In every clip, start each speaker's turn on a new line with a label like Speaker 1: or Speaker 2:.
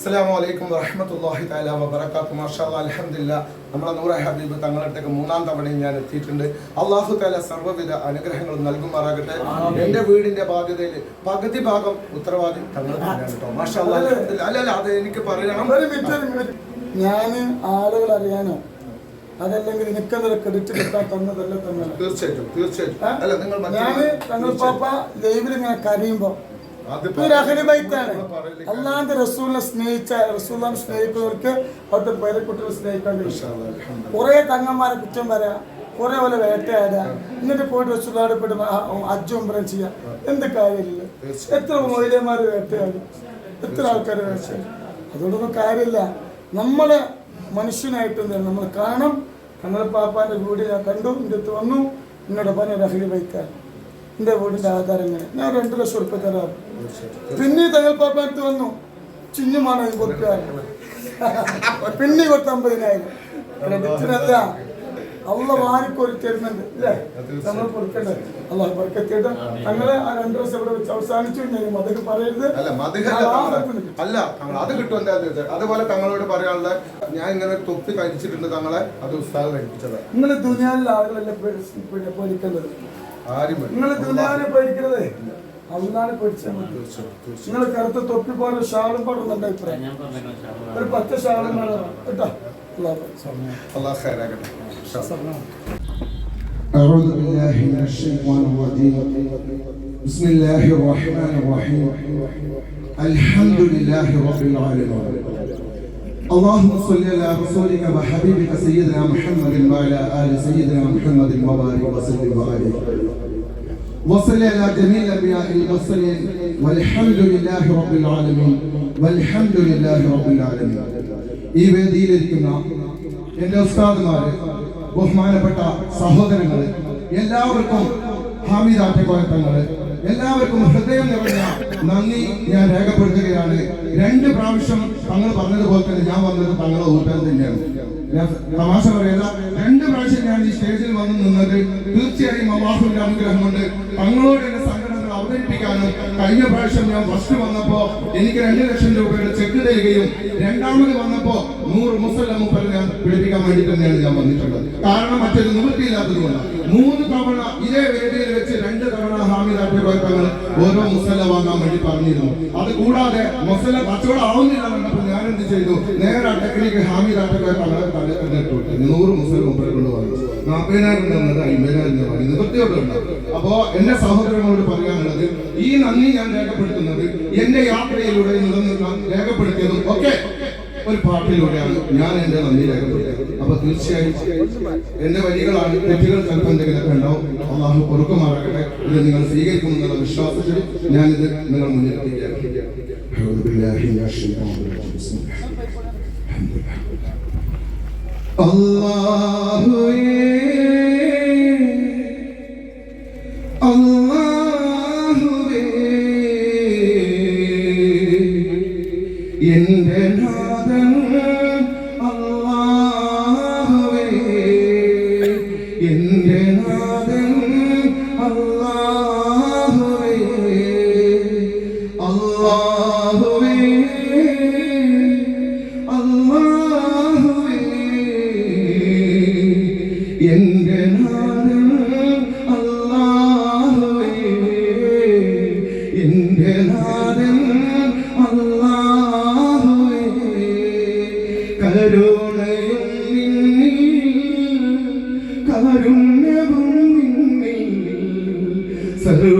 Speaker 1: അസ്സലാമു അലൈക്കും വറഹമത്തല്ലാഹി തആല വബർക്കാത്തു മാഷാ അലഹമില്ല നമ്മളെ നൂറ ഹബീബ് തങ്ങളടുത്തേക്ക് മൂന്നാം തവണയും ഞാൻ എത്തിയിട്ടുണ്ട്. അള്ളാഹു തആല സർവവിധ അനുഗ്രഹങ്ങളും നൽകുമാറാകട്ടെ. എന്റെ വീടിന്റെ ബാധ്യതയിൽ പകുതി ഭാഗം ഉത്തരവാദി തങ്ങൾ കേട്ടോ. മാഷാഅല്ലാ അൽഹംദുലില്ലാ. അല്ല അല്ല അത് എനിക്ക് പറയണം
Speaker 2: ഞാൻ ആളുകൾ അറിയാനോ? അതല്ലെങ്കിൽ നിനക്കെന്തൊരു ക്രെഡിറ്റ് കിട്ടാൻ തന്നതല്ല തന്നെ?
Speaker 1: തീർച്ചയായിട്ടും തീർച്ചയായിട്ടും.
Speaker 2: ഞാൻ തങ്ങൾ പാപ്പ ലൈവിൽ ഇങ്ങനെ കരയുമ്പോ ഒരു അല്ലാണ്ട് റസൂലിനെ സ്നേഹിച്ച റസൂലിനെ സ്നേഹിക്കുന്നവർക്ക് അവിടുത്തെ സ്നേഹിക്കാൻ കഴിയും.
Speaker 1: മാഷാഅല്ലാ, അൽഹംദുലില്ലാ.
Speaker 2: കുറെ തങ്ങന്മാരെ കുറ്റം പറയാ കുറെ പോലെ വേട്ടയാടുക. എന്നിട്ട് പോയിട്ട് റസൂലോട് പോയിട്ട് അജ്ജും ഉംറയും ചെയ്യാം. എന്ത് കാര്യമില്ല. എത്ര മൊയിലന്മാർ വേട്ടയാടും. എത്ര ആൾക്കാർ വേട്ടയാടും. അതുകൊണ്ടൊന്നും കാര്യമില്ല. നമ്മളെ മനുഷ്യനായിട്ട് നമ്മൾ കാണും. കണ്ണൽ പാപ്പാന്റെ വീട് ഞാൻ കണ്ടു എന്റെ അടുത്ത് വന്നു. എന്നോട് പറഞ്ഞ രഹരി വയ്ക്കാൻ എന്റെ വീടിന്റെ ആധാരങ്ങൾ. ഞാൻ രണ്ട് ലക്ഷം ഉറപ്പ് തരാം. പിന്നെ തയ്യൽ പാപ്പാൻ അടുത്ത് വന്നു ചിഞ്ഞുമാണ് കൊടുക്കാറ് പിന്നെ കൊടുത്ത അമ്പതിനായിരം. ക്രെഡിറ്റിനല്ല. അള്ള വാരിക്കോരി തരുന്നുണ്ട്. അല്ലേ നമ്മൾ കൊടുക്കണ്ടേ? അല്ല വർക്കെത്തിയിട്ട് ഞങ്ങൾ ആ രണ്ടു ദിവസം ഇവിടെ വെച്ച് അവസാനിച്ചു. ഞാൻ മതക്ക് പറയരുത്.
Speaker 1: അല്ല തങ്ങൾ അത് കിട്ടും എന്താ അതുപോലെ തങ്ങളോട് പറയാനുള്ള ഞാൻ ഇങ്ങനെ തൊപ്പി കഴിച്ചിട്ടുണ്ട് തങ്ങളെ. അത് ഉത്സാഹം കഴിപ്പിച്ചത്
Speaker 2: നിങ്ങൾ ദുനിയാവിലെ ആളുകളല്ലേ പിന്നെ
Speaker 1: വേണ്ട.
Speaker 2: നിങ്ങൾ ദുനിയാവിനെ പേടിക്കരുതേ അള്ളാനെ പേടിച്ചാൽ മതി
Speaker 1: തീർച്ചയായും, തീർച്ചയായും.
Speaker 2: നിങ്ങൾ കറുത്ത തൊപ്പി പോലെ ഷാളും പാടും എന്റെ അഭിപ്രായം ഒരു പച്ച ഷാളും വേണം കേട്ടോ അള്ളാഹ് സമയം
Speaker 1: അള്ളാഹ് ഖൈറാകട്ടെ. ഇൻഷാ അല്ലാ.
Speaker 2: സമയം
Speaker 3: أعوذ بالله من الشيطان الرجيم بسم الله الرحمن الرحيم الحمد لله رب العالمين اللهم صل على رسولك وحبيبك سيدنا محمد وعلى آل سيدنا محمد وبارك وسلم وبارك وصل على جميع الأنبياء المرسلين والحمد لله رب العالمين والحمد لله رب العالمين ഈ വേദിയിലിരിക്കുന്ന എൻ്റെ ഉസ്താദുമാര് ബഹുമാനപ്പെട്ട സഹോദരങ്ങള് എല്ലാവർക്കും ഹാമിദ് ആറ്റക്കോയത്തങ്ങള് എല്ലാവർക്കും ഹൃദയം നിറഞ്ഞ നന്ദി ഞാൻ രേഖപ്പെടുത്തുകയാണ്. രണ്ട് പ്രാവശ്യം തങ്ങൾ പറഞ്ഞതുപോലെ തന്നെ ഞാൻ വന്നത് തങ്ങളെ ഊട്ടാൻ തന്നെയാണ് തമാശ പറയല്ല രണ്ട് പ്രാവശ്യം ഞാൻ ഈ സ്റ്റേജിൽ വന്ന് നിന്നത് തീർച്ചയായും അള്ളാഹുവിന്റെ അനുഗ്രഹം കൊണ്ട് തങ്ങളോട് എന്റെ സംഘടനകൾ അവതരിപ്പിക്കാനും കഴിഞ്ഞ പ്രാവശ്യം ഞാൻ ഫസ്റ്റ് വന്നപ്പോ എനിക്ക് രണ്ട് ലക്ഷം രൂപയുടെ ചെക്ക് തരികയും രണ്ടാമത് വന്നപ്പോ നൂറ് മുസല്ല മുപ്പത് ഞാൻ പിടിപ്പിക്കാൻ വേണ്ടി തന്നെയാണ് ഞാൻ വന്നിട്ടുള്ളത്. കാരണം മറ്റൊരു നിവൃത്തിയില്ലാത്തതുകൊണ്ട്. മൂന്ന് തവണ ഇതേ വേദിയിൽ വെച്ച് രണ്ട് തവണ ഹാമിദ് ഓരോ മുസല്ല വാങ്ങാൻ വേണ്ടി പറഞ്ഞിരുന്നു. അത് കൂടാതെ മുസല്ല കച്ചവടം ആവുന്നില്ല എന്ത് ചെയ്തു? നേരെ അട്ടക്കിലേക്ക് ഹാമി ഹാമിദ് അഭിപ്രായങ്ങളെ തന്നിട്ട് വിട്ടു നൂറ് മുസ്ലിം മുമ്പിൽ കൊണ്ട് പറഞ്ഞു നാൽപ്പതിനായിരം തന്നത് അമ്പതിനായിരം രൂപ നിവൃത്തിയോടുണ്ട് അപ്പോ എന്റെ സഹോദരങ്ങളോട് പറയാനുള്ളത് ഈ നന്ദി ഞാൻ രേഖപ്പെടുത്തുന്നത് എന്റെ യാത്രയിലൂടെ നിലനിൽക്കാൻ രേഖപ്പെടുത്തിയതും ഒക്കെ ഒരു പാട്ടിലൂടെയാണ് ഞാൻ എന്റെ നന്ദി രേഖപ്പെടുത്തുന്നത് അപ്പൊ തീർച്ചയായും എന്റെ വരികളാണ് തെറ്റുകൾ ചിലപ്പോൾ എന്തെങ്കിലുമൊക്കെ ഉണ്ടാവും. അള്ളാഹു പൊറുക്കുമാറാകട്ടെ ഇത് നിങ്ങൾ സ്വീകരിക്കുമെന്നുള്ള വിശ്വാസത്തിൽ ഞാൻ ഇത് നിങ്ങൾ മുന്നിൽ എന്റെ നാഥൻ അല്ലാഹുവേ എന്റെ നാഥൻ അല്ലാഹുവേ കരുണയും നിന്നിൽ കാരുണ്യവും നിന്നിൽ സർവ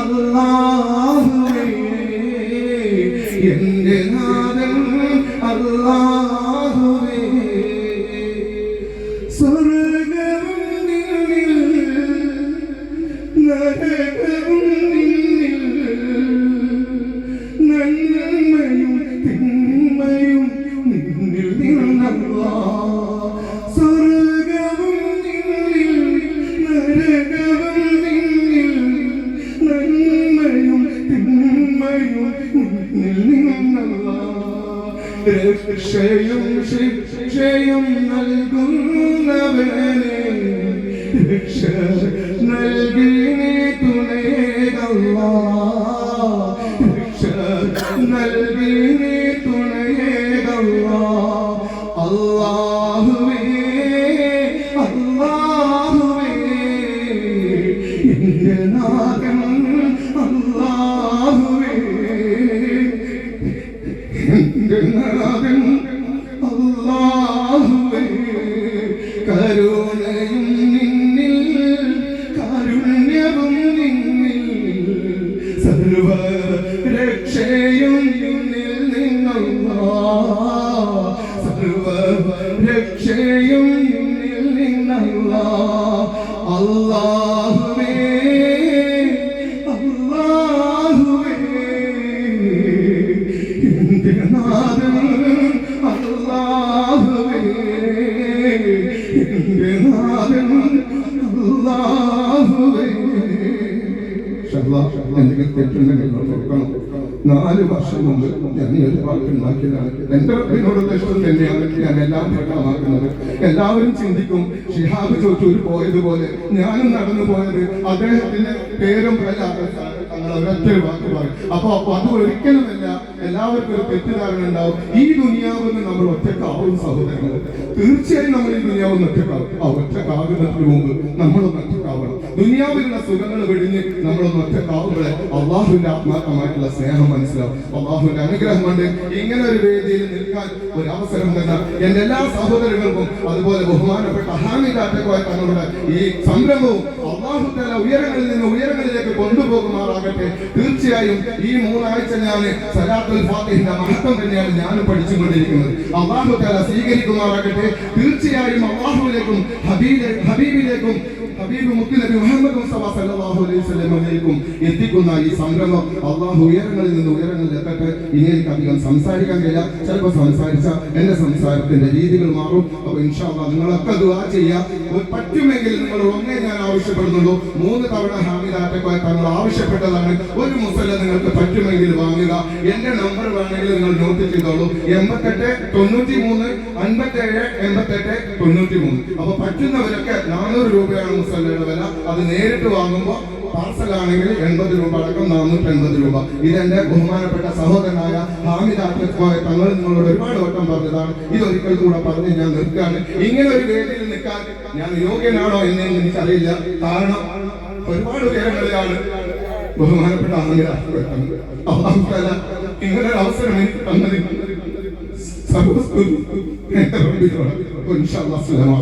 Speaker 3: അല്ലാഹുവേ എന്റെ നാഥൻ രക്ഷയും ശിക്ഷയും നൽകുന്നവനെ രക്ഷ നൽകി അല്ലാഹുവേ അല്ലാഹുവേ. നാഥൻ അല്ലാഹുവേ. നാഥൻ അല്ലാഹുവേ. ഷഹ്ലാ, എന്തെങ്കിലും തെറ്റുണ്ടെങ്കിൽ പൊറുക്കണം. നാല് വർഷം മുമ്പ് ഞാൻ ഈ ഒരു വാക്ക് ഉണ്ടാക്കിയതാണ് എന്റെ റബ്ബിനോടുള്ള ഉദ്ദേശം തന്നെയാണ് ഞാൻ എല്ലാം പ്രകടമാക്കുന്നത് എല്ലാവരും ചിന്തിക്കും ഷിഹാബ് ചോറ്റൂർ പോയതുപോലെ ഞാനും നടന്നു പോയത് അദ്ദേഹത്തിന്റെ പേരും ഒരൊറ്റ വാക്ക് പറയും. അപ്പൊ അപ്പൊ അത് ഒരിക്കലുമല്ല എല്ലാവർക്കും ഒരു തെറ്റിദ്ധാരണ ഉണ്ടാവും. ഈ ദുനിയാവുന്ന നമ്മൾ ഒറ്റക്കാവും സഹോദരങ്ങൾ തീർച്ചയായും നമ്മൾ ഈ ദുനിയാവുന്ന ഒറ്റക്കാവും. ആ ഒറ്റക്കാകുന്നതിന് മുമ്പ് നമ്മളൊന്ന് ഒറ്റക്കാവണം ദുനിയാവിലുള്ള സുഖങ്ങൾ വെടിഞ്ഞ് നമ്മളൊന്ന് ഒറ്റക്കാവുമ്പോഴേ അള്ളാഹുവിന്റെ ആത്മാർത്ഥമായിട്ടുള്ള സ്നേഹം മനസ്സിലാവും. അള്ളാഹുവിന്റെ അനുഗ്രഹം കൊണ്ട് ഇങ്ങനെ ഒരു വേദിയിൽ നിൽക്കാൻ ഒരു അവസരം തന്ന എന്റെ എല്ലാ സഹോദരങ്ങൾക്കും അതുപോലെ ബഹുമാനപ്പെട്ട ഹാമിദാറ്റക്കുമായ തങ്ങളുടെ ഈ സംരംഭവും അള്ളാഹു തല ഉയരങ്ങളിൽ നിന്ന് ഉയരങ്ങളിലേക്ക് കൊണ്ടുപോകുമാറാകട്ടെ. തീർച്ചയായും ഈ മൂന്നാഴ്ച ഞാൻ സലാത്തുൽ ഫാത്തിഹിന്റെ മഹത്വം തന്നെയാണ് ഞാൻ പഠിച്ചുകൊണ്ടിരിക്കുന്നത്. അള്ളാഹു തല സ്വീകരിക്കുമാറാകട്ടെ. തീർച്ചയായും അള്ളാഹുവിലേക്കും ഹബീബിലെ ഹബീബിലേക്കും ഹബീബ് മുത്തുനബി മുഹമ്മദ് മുസ്തഫ സല്ലല്ലാഹു അലൈഹി വസല്ലമയിലേക്കും എത്തിക്കുന്ന ഈ സംരംഭം അള്ളാഹു ഉയരങ്ങളിൽ നിന്ന് ഉയരങ്ങളിൽ എത്തട്ടെ. ഇനി എനിക്ക് അധികം സംസാരിക്കാൻ കഴിയില്ല. ചിലപ്പോൾ സംസാരിച്ച എന്റെ സംസാരത്തിന്റെ രീതികൾ മാറും. അപ്പൊ ഇൻഷാല്ല നിങ്ങളൊക്കെ ദുആ ചെയ്യാം. ഒരു പറ്റുമെങ്കിൽ നിങ്ങൾ ഒന്നേ ഞാൻ ആവശ്യപ്പെടുന്നുള്ളൂ മൂന്ന് തവണ ഹാമിദ് ആറ്റക്കോയ തങ്ങൾ ആവശ്യപ്പെട്ടതാണ്. ഒരു മുസല്ല നിങ്ങൾക്ക് പറ്റുമെങ്കിൽ വാങ്ങുക. എന്റെ നമ്പർ വേണമെങ്കിൽ നിങ്ങൾ നോട്ട് ചെയ്തോളൂ. എൺപത്തെട്ട് തൊണ്ണൂറ്റി മൂന്ന് അൻപത്തേഴ് എൺപത്തെട്ട് തൊണ്ണൂറ്റി മൂന്ന് അപ്പൊ പറ്റുന്നവരൊക്കെ നാനൂറ് രൂപയാണ് മുസല്ലയുടെ വില. അത് നേരിട്ട് വാങ്ങുമ്പോൾ പാർസൽ ആണെങ്കിൽ എൺപത് രൂപ അടക്കം നാനൂറ്റി എൺപത് രൂപ ഇതെന്റെ ബഹുമാനപ്പെട്ട സഹോദരനായ ഹാമിദ് ആത്മസ്മായ തങ്ങൾ നിങ്ങളോട് ഒരുപാട് വട്ടം പറഞ്ഞതാണ്. ഇതൊരിക്കൽ കൂടെ പറഞ്ഞ് ഞാൻ നിൽക്കുകയാണ് ഇങ്ങനെ ഒരു വേദിയിൽ നിൽക്കാൻ ഞാൻ യോഗ്യനാണോ എന്ന് എനിക്കറിയില്ല. കാരണം ഒരുപാട് ഉയരങ്ങളിലാണ് ബഹുമാനപ്പെട്ട ഹാമിദ് തആല ഇങ്ങനെ ഒരു അവസരം എനിക്ക് തന്നതിൽ സർവസ്തുതി റബ്ബിനോട് ഇൻഷാ അല്ലാഹ് അസ്സലാമു